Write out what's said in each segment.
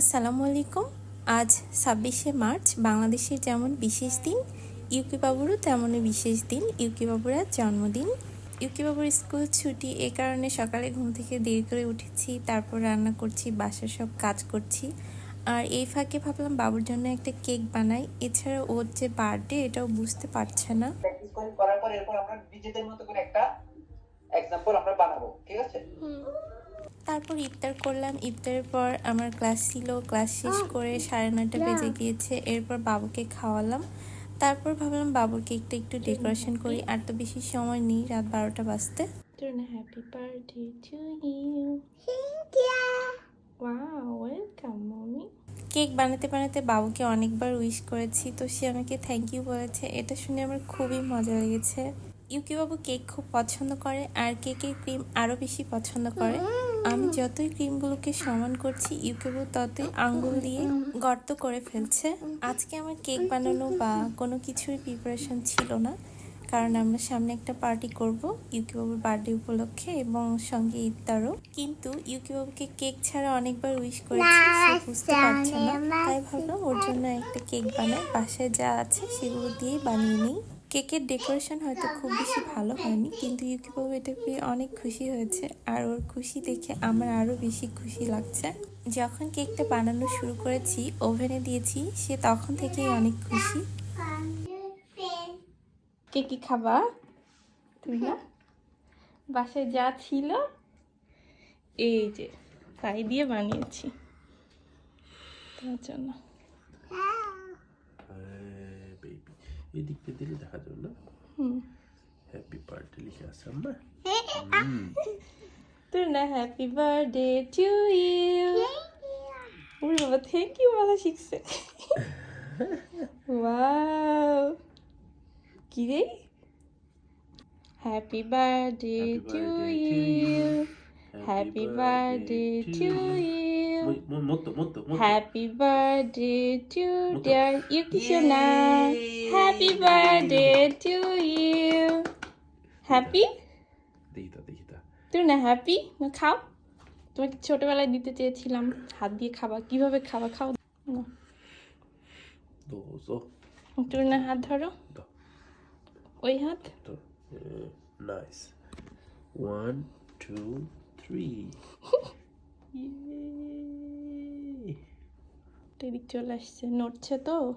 আসসালামু আলাইকুম। আজ ছাব্বিশে মার্চ বাংলাদেশের যেমন বিশেষ দিন ইউকি বাবুরও তেমনই বিশেষ দিন ইউকি বাবুর আজ জন্মদিন। ইউকি বাবুর স্কুল ছুটি এ কারণে সকালে ঘুম থেকে দেরি করে উঠেছি তারপর রান্না করছি বাসার সব কাজ করছি। আর এই ফাঁকে ভাবলাম বাবুর জন্য একটা কেক বানাই। এছাড়া ওর যে বার্থডে এটাও বুঝতে পারছে না। প্র্যাকটিস করার পর এরপর আমরা নিজেদের মতো করে একটা এক্সাম্পল আমরা বানাবো ঠিক আছে? তারপর ইফতার করলাম। ইফতারের পর আমার ক্লাস ছিল ক্লাস শেষ করে সাড়ে নয়টা বেজে গিয়েছে। এরপর বাবুকে খাওয়ালাম। তারপর ভাবলাম বাবুর কেকটা একটু ডেকোরেশন করি। আর তো বেশি সময় নেই রাত বারোটা বাজতে। Happy birthday to you wow welcome mommy cake বানাতে বানাতে বাবুকে অনেকবার উইশ করেছি তো সে আমাকে থ্যাংক ইউ বলেছে। এটা শুনে আমার খুবই মজা লেগেছে। ইউকি বাবু কেক খুব পছন্দ করে আর কেকের ক্রিম আরও বেশি পছন্দ করে। আমি যতই ক্রিমগুলোকে সমান করছি ইউকি বাবু ততই আঙ্গুল দিয়ে গর্ত করে ফেলছে। আজকে আমার কেক বানানো বা কোনো কিছুর প্রিপারেশন ছিল না কারণ আমরা সামনে একটা পার্টি করব ইউকি বাবুর বার্থডে উপলক্ষে এবং সঙ্গে ইফতারও। কিন্তু ইউকি বাবুকে কেক ছাড়া অনেকবার উইশ করেছি সে বুঝতে পারছে না তাই ভাবলাম ওর জন্য একটা কেক বানাই। বাসায় যা আছে সেগুলো দিয়েই বানিয়ে নিই। কেকের ডেকোরেশন হয়তো খুব বেশি ভালো হয়নি, কিন্তু ইউকি বাবু এটা পেয়ে অনেক খুশি হয়েছে। আর ওর খুশি দেখে আমার আরও বেশি খুশি লাগছে। যখন কেকটা বানানো শুরু করেছি, ওভেনে দিয়েছি, সে তখন থেকেই অনেক খুশি। কে কি খাবা? তুমি না? বাসায় যা ছিল, এই যে, তাই দিয়ে বানিয়েছি। তার জন্য। বেবি এদিকটা দিলে দেখা যাবে না। হ্যাপি বার্থডে লিখে আছে আম্মা। তোর না হ্যাপি বার্থডে টু ইউ ওরে বাবা থ্যাংক ইউ বলা শিখছে। ওয়াও কি রে? Happy birthday to you. Happy birthday to you Motto. Happy birthday to dear Yukishona. Happy birthday to you. Happy? দেখি তা দেখি তা তুমি না হ্যাপি না খাও তোমাকে ছোটবেলায় দিতে চেয়েছিলাম হাত দিয়ে খাবা কীভাবে খাবা খাও না দোজো তুমি না হাত ধরো ওই হাত নাইস ওয়ান টু থ্রি এদিক চলে আসছে। নড়ছে তো।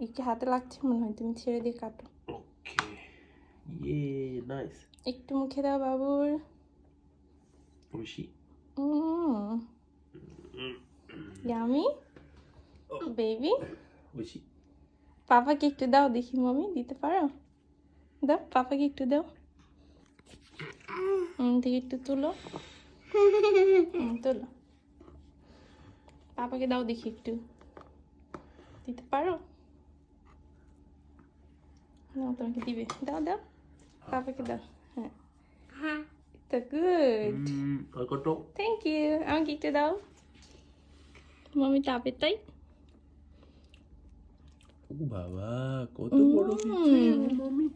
একটু হাতে লাগছে মনে হয় তুমি ছেড়ে দিয়ে কাটো। একটু মুখে দাও বাবুর। Mm. বেবি পাপাকে একটু দাও দেখি মামি দিতে পারো? দাও পাপাকে একটু দাও। থেকে একটু তুলো। তুলো। পাপাকে দাও দেখি একটু। দিতে পারো? না তোমাকে দিবে। দাও দাও। পাপাকে দাও। হ্যাঁ। তো গুড থ্যাংক ইউ আমাকে একটু দাও। মামি তাপে তাই? ও বাবা কত বড় মামি।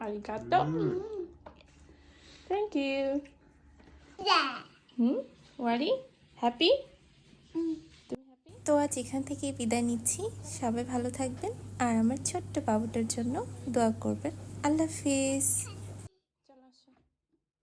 আরিগাতো থ্যাংক ইউ হুম ওয়ারি হ্যাপি তো আজ এখান থেকে বিদায় নিচ্ছি। সবাই ভালো থাকবেন। আর আমার ছোট্ট বাবুটার জন্য দোয়া করবেন। আল্লাহ হাফিজ।